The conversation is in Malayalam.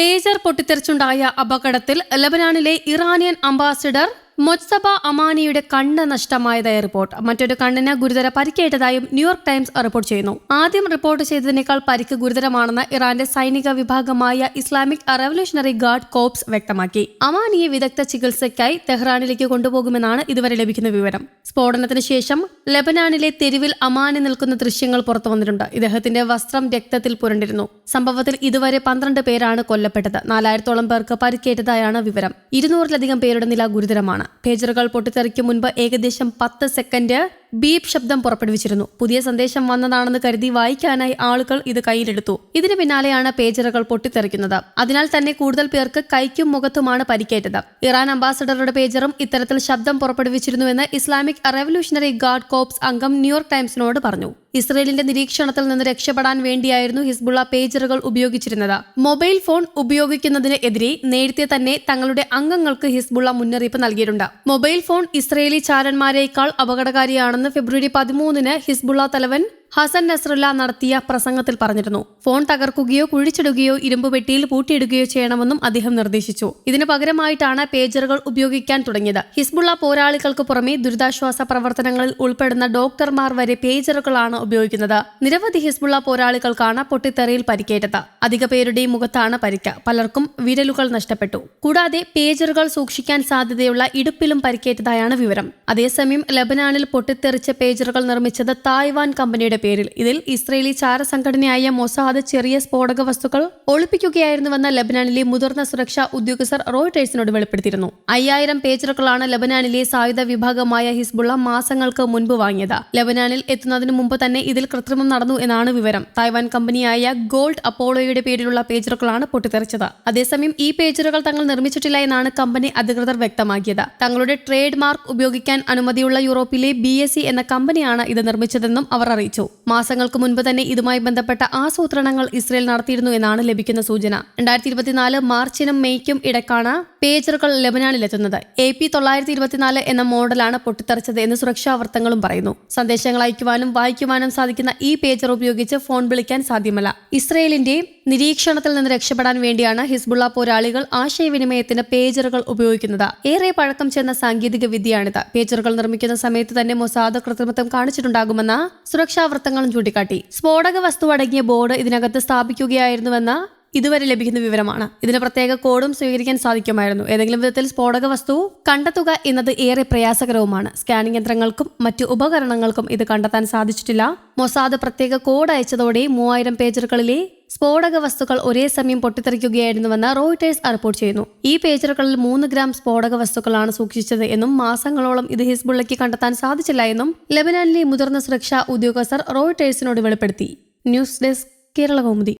പേജർ പൊട്ടിത്തെറിച്ചുണ്ടായ അപകടത്തിൽ ലബനാനിലെ ഇറാനിയൻ അംബാസിഡർ മൊജ്സബ അമാനിയുടെ കണ്ണ് നഷ്ടമായതായി റിപ്പോർട്ട്. മറ്റൊരു കണ്ണിന് ഗുരുതര പരിക്കേറ്റതായും ന്യൂയോർക്ക് ടൈംസ് റിപ്പോർട്ട് ചെയ്യുന്നു. ആദ്യം റിപ്പോർട്ട് ചെയ്തതിനേക്കാൾ പരിക്ക് ഗുരുതരമാണെന്ന് ഇറാന്റെ സൈനിക വിഭാഗമായ ഇസ്ലാമിക് റവല്യൂഷണറി ഗാർഡ് കോപ്സ് വ്യക്തമാക്കി. അമാനിയെ വിദഗ്ധ ചികിത്സയ്ക്കായി തെഹ്റാനിലേക്ക് കൊണ്ടുപോകുമെന്നാണ് ഇതുവരെ ലഭിക്കുന്ന വിവരം. സ്ഫോടനത്തിന് ശേഷം ലബനാനിലെ തെരുവിൽ അമാനി നിൽക്കുന്ന ദൃശ്യങ്ങൾ പുറത്തു വന്നിട്ടുണ്ട്. ഇദ്ദേഹത്തിന്റെ വസ്ത്രം രക്തത്തിൽ പുരണ്ടിരുന്നു. സംഭവത്തിൽ ഇതുവരെ പന്ത്രണ്ട് പേരാണ് കൊല്ലപ്പെട്ടത്. നാലായിരത്തോളം പേർക്ക് പരിക്കേറ്റതായാണ് വിവരം. ഇരുന്നൂറിലധികം പേരുടെ നില ഗുരുതരമാണ്. പേജറുകൾ പൊട്ടിത്തെറിക്കും മുൻപ് ഏകദേശം പത്ത് സെക്കൻഡ് ബീപ് ശബ്ദം പുറപ്പെടുവിച്ചിരുന്നു. പുതിയ സന്ദേശം വന്നതാണെന്ന് കരുതി വായിക്കാനായി ആളുകൾ ഇത് കയ്യിലെടുത്തു. ഇതിന് പിന്നാലെയാണ് പേജറുകൾ പൊട്ടിത്തെറിക്കുന്നത്. അതിനാൽ തന്നെ കൂടുതൽ പേർക്ക് കൈക്കും മുഖത്തുമാണ് പരിക്കേറ്റത്. ഇറാൻ അംബാസഡറുടെ പേജറും ഇത്തരത്തിൽ ശബ്ദം പുറപ്പെടുവിച്ചിരുന്നുവെന്ന് ഇസ്ലാമിക് റവല്യൂഷണറി ഗാർഡ് കോപ്സ് അംഗം ന്യൂയോർക്ക് ടൈംസിനോട് പറഞ്ഞു. ഇസ്രയേലിന്റെ നിരീക്ഷണത്തിൽ നിന്ന് രക്ഷപ്പെടാൻ വേണ്ടിയായിരുന്നു ഹിസ്ബുള്ള പേജറുകൾ ഉപയോഗിച്ചിരുന്നത്. മൊബൈൽ ഫോൺ ഉപയോഗിക്കുന്നതിന് എതിരെ നേരത്തെ തന്നെ തങ്ങളുടെ അംഗങ്ങൾക്ക് ഹിസ്ബുള്ള മുന്നറിയിപ്പ് നൽകിയിട്ടുണ്ട്. മൊബൈൽ ഫോൺ ഇസ്രയേലി ചാരന്മാരേക്കാൾ അപകടകാരിയാണെന്ന് ഫെബ്രുവരി പതിമൂന്നിന് ഹിസ്ബുള്ള തലവൻ ഹസൻ നസ്രുല്ല നടത്തിയ പ്രസംഗത്തിൽ പറഞ്ഞിരുന്നു. ഫോൺ തകർക്കുകയോ കുഴിച്ചിടുകയോ ഇരുമ്പ് പെട്ടിയിൽ പൂട്ടിയിടുകയോ ചെയ്യണമെന്നും അദ്ദേഹം നിർദ്ദേശിച്ചു. ഇതിനു പകരമായിട്ടാണ് പേജറുകൾ ഉപയോഗിക്കാൻ തുടങ്ങിയത്. ഹിസ്ബുള്ള പോരാളികൾക്ക് പുറമെ ദുരിതാശ്വാസ പ്രവർത്തനങ്ങളിൽ ഉൾപ്പെടുന്ന ഡോക്ടർമാർ വരെ പേജറുകളാണ് ഉപയോഗിക്കുന്നത്. നിരവധി ഹിസ്ബുള്ള പോരാളികൾക്കാണ് പൊട്ടിത്തെറിയിൽ പരിക്കേറ്റത്. അധിക പേരുടെയും മുഖത്താണ് പരിക്ക്. പലർക്കും വിരലുകൾ നഷ്ടപ്പെട്ടു. കൂടാതെ പേജറുകൾ സൂക്ഷിക്കാൻ സാധ്യതയുള്ള ഇടുപ്പിലും പരിക്കേറ്റതായാണ് വിവരം. അതേസമയം ലബനാനിൽ പൊട്ടിത്തെറിച്ച പേജറുകൾ നിർമ്മിച്ചത് തായ്വാൻ കമ്പനിയുടെ പേരിൽ ഇതിൽ ഇസ്രയേലി ചാരസംഘടനയായ മൊസാദ് ചെറിയ സ്ഫോടക വസ്തുക്കൾ ഒളിപ്പിക്കുകയായിരുന്നുവെന്ന് ലബനാനിലെ മുതിർന്ന സുരക്ഷാ ഉദ്യോഗസ്ഥർ റോയിട്ടേഴ്സിനോട് വെളിപ്പെടുത്തിയിരുന്നു. അയ്യായിരം പേജറുകളാണ് ലബനാനിലെ സായുധ വിഭാഗമായ ഹിസ്ബുള്ള മാസങ്ങൾക്ക് മുൻപ് വാങ്ങിയത്. ലബനാനിൽ എത്തുന്നതിന് മുമ്പ് തന്നെ ഇതിൽ കൃത്രിമം നടന്നു എന്നാണ് വിവരം. തായ്വാൻ കമ്പനിയായ ഗോൾഡ് അപ്പോളോയുടെ പേരിലുള്ള പേജറുകളാണ് പൊട്ടിത്തെറിച്ചത്. അതേസമയം ഈ പേജറുകൾ തങ്ങൾ നിർമ്മിച്ചിട്ടില്ല എന്നാണ് കമ്പനി അധികൃതർ വ്യക്തമാക്കിയത്. തങ്ങളുടെ ട്രേഡ് മാർക്ക് ഉപയോഗിക്കാൻ അനുമതിയുള്ള യൂറോപ്പിലെ ബി എന്ന കമ്പനിയാണ് ഇത് നിർമ്മിച്ചതെന്നും അവർ അറിയിച്ചു. മാസങ്ങൾക്ക് മുൻപ് തന്നെ ഇതുമായി ബന്ധപ്പെട്ട ആസൂത്രണങ്ങൾ ഇസ്രയേൽ നടത്തിയിരുന്നു എന്നാണ് ലഭിക്കുന്ന സൂചന. രണ്ടായിരത്തി ഇരുപത്തിനാല് മാർച്ചിനും മെയ്ക്കും ഇടക്കാണ് പേജറുകൾ ലബനാനിലെത്തുന്നത്. എ പി തൊള്ളായിരത്തി ഇരുപത്തിനാല് എന്ന മോഡലാണ് പൊട്ടിത്തെറിച്ചത് എന്ന് സുരക്ഷാ വൃത്തങ്ങളും പറയുന്നു. സന്ദേശങ്ങൾ അയക്കുവാനും വായിക്കുവാനും സാധിക്കുന്ന ഈ പേജർ ഉപയോഗിച്ച് ഫോൺ വിളിക്കാൻ സാധ്യമല്ല. ഇസ്രയേലിന്റെ നിരീക്ഷണത്തിൽ നിന്ന് രക്ഷപ്പെടാൻ വേണ്ടിയാണ് ഹിസ്ബുള്ള പോരാളികൾ ആശയവിനിമയത്തിന് പേജറുകൾ ഉപയോഗിക്കുന്നത്. ഏറെ പഴക്കം ചെന്ന സാങ്കേതിക വിദ്യയാണിത് പേജറുകൾ നിർമ്മിക്കുന്ന സമയത്ത് തന്നെ മൊസാദ് കൃത്രിമത്വം കാണിച്ചിട്ടുണ്ടാകുമെന്ന് സുരക്ഷാ വൃത്തങ്ങളും ചൂണ്ടിക്കാട്ടി. സ്ഫോടക വസ്തു അടങ്ങിയ ബോർഡ് ഇതിനകത്ത് സ്ഥാപിക്കുകയായിരുന്നുവെന്ന ഇതുവരെ ലഭിക്കുന്ന വിവരമാണ്. ഇതിന് പ്രത്യേക കോഡും സ്വീകരിക്കാൻ സാധിക്കുമായിരുന്നു. ഏതെങ്കിലും വിധത്തിൽ സ്ഫോടക വസ്തു കണ്ടെത്തുക എന്നത് ഏറെ പ്രയാസകരവുമാണ്. സ്കാനിംഗ് യന്ത്രങ്ങൾക്കും മറ്റു ഉപകരണങ്ങൾക്കും ഇത് കണ്ടെത്താൻ സാധിച്ചിട്ടില്ല. മൊസാദ് പ്രത്യേക കോഡ് അയച്ചതോടെ മൂവായിരം പേജറുകളിലെ സ്ഫോടക വസ്തുക്കൾ ഒരേ സമയം പൊട്ടിത്തെറിക്കുകയായിരുന്നുവെന്ന് റോയിട്ടേഴ്സ് റിപ്പോർട്ട് ചെയ്യുന്നു. ഈ പേജറുകളിൽ മൂന്ന് ഗ്രാം സ്ഫോടക വസ്തുക്കളാണ് സൂക്ഷിച്ചത് എന്നും മാസങ്ങളോളം ഇത് ഹിസ്ബുള്ളയ്ക്ക് കണ്ടെത്താൻ സാധിച്ചില്ല എന്നും ലെബനാനിലെ മുതിർന്ന സുരക്ഷാ ഉദ്യോഗസ്ഥർ റോയിട്ടേഴ്സിനോട് വെളിപ്പെടുത്തി. News desk Kerala Kaumudi